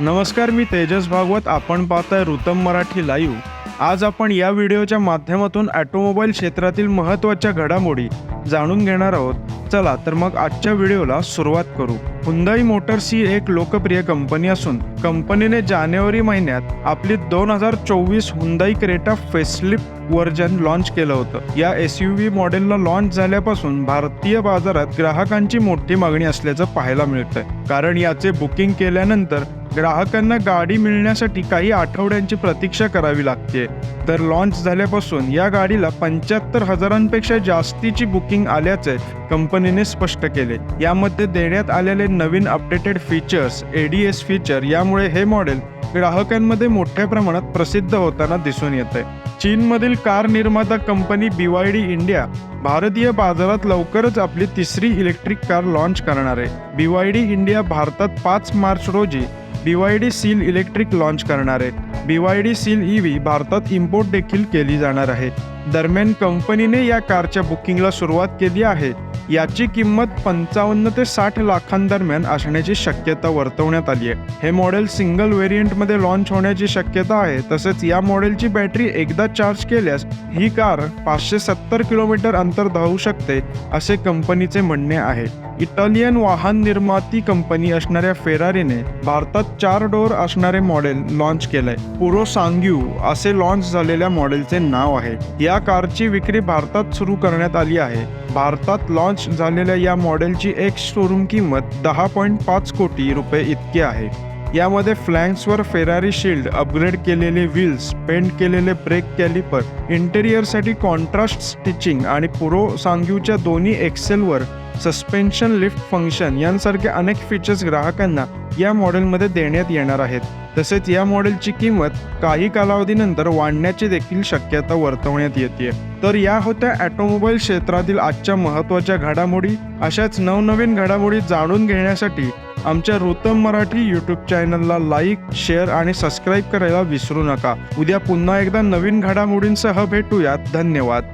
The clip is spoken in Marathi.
नमस्कार मी तेजस भागवत. आपण पाहताय रुतम मराठी लाईव्ह आज आपण या व्हिडिओच्या माध्यमातून ॲटोमोबाईल क्षेत्रातील महत्त्वाच्या घडामोडी जाणून घेणार आहोत. चला तर मग आजच्या व्हिडिओला सुरुवात करू. हुंदाई मोटर्स ही एक लोकप्रिय कंपनी असून कंपनीने जानेवारी महिन्यात आपली दोन हजार चोवीस Hyundai Creta facelift version launch केलं होतं. या एस यू व्ही मॉडेलला लॉन्च झाल्यापासून भारतीय बाजारात ग्राहकांची मोठी मागणी असल्याचं पाहायला मिळतंय. कारण याचे बुकिंग केल्यानंतर ग्राहकांना गाडी मिळण्यासाठी काही आठवड्यांची प्रतीक्षा करावी लागते. तर लॉन्च झाल्यापासून या गाडीला पंच्याहत्तर हजारांपेक्षा जास्तीची बुकिंग आल्याचे कंपनीने स्पष्ट केले. यामध्ये देण्यात आलेले नवीन updated features A D S feature यामुळे हे मॉडेल ग्राहकांमध्ये मोठ्या प्रमाणात प्रसिद्ध होताना दिसून येते. आहे चीनमधील कार निर्माता कंपनी बीवायडी इंडिया भारतीय बाजारात लवकरच आपली तिसरी इलेक्ट्रिक कार लॉन्च करणार आहे. बीवायडी इंडिया भारतात पाच मार्च रोजी बीवायडी सील इलेक्ट्रिक लॉन्च करणार आहे बीवायडी सील ईव्ही भारतात इम्पोर्ट देखील केली जाणार आहे. दरम्यान कंपनीने या कारच्या बुकिंगला सुरुवात केली आहे. याची किंमत पंचावन्न ते साठ लाखांदरम्यान असण्याची शक्यता वर्तवण्यात आली आहे. हे मॉडेल सिंगल व्हेरियंटमध्ये लॉन्च होण्याची शक्यता आहे. तसेच या मॉडेलची बॅटरी एकदा चार्ज केल्यास ही कार पाचशे सत्तर किलोमीटर अंतर धावू शकते असे कंपनीचे म्हणणे आहे. इटालियन वाहन निर्माती कंपनी असणाऱ्या फेरारीने भारतात चार डोअर असणारे मॉडेल लॉन्च केलंय. पुरो सांग्यू असे लॉन्च झालेल्या मॉडेलचे नाव आहे. या कारची विक्री भारतात सुरू करण्यात आली आहे. भारतात लॉन्च झालेल्या या मॉडेलची एक शोरूम किंमत दहा पॉईंट पाच कोटी रुपये इतकी आहे. यामध्ये फ्लँक्सवर फेरारी शिल्ड अपग्रेड केलेले व्हील्स पेंट केलेले ब्रेक कॅलिपर इंटेरियरसाठी कॉन्ट्रास्ट स्टिचिंग आणि पुरो सांग्यूच्या दोन्ही एक्सेलवर सस्पेन्शन लिफ्ट फंक्शन यांसारखे अनेक फीचर्स ग्राहकांना या मॉडेलमध्ये देण्यात येणार आहेत. तसेच या मॉडेलची किंमत काही कालावधीनंतर वाढण्याची देखील शक्यता वर्तवण्यात येते तर या होत्या ऑटोमोबाईल क्षेत्रातील आजच्या महत्त्वाच्या घडामोडी. अशाच नवनवीन घडामोडी जाणून घेण्यासाठी आमच्या रुतम मराठी यूट्यूब चॅनलला लाईक शेअर आणि सबस्क्राईब करायला विसरू नका. उद्या पुन्हा एकदा नवीन घडामोडींसह भेटूयात. धन्यवाद.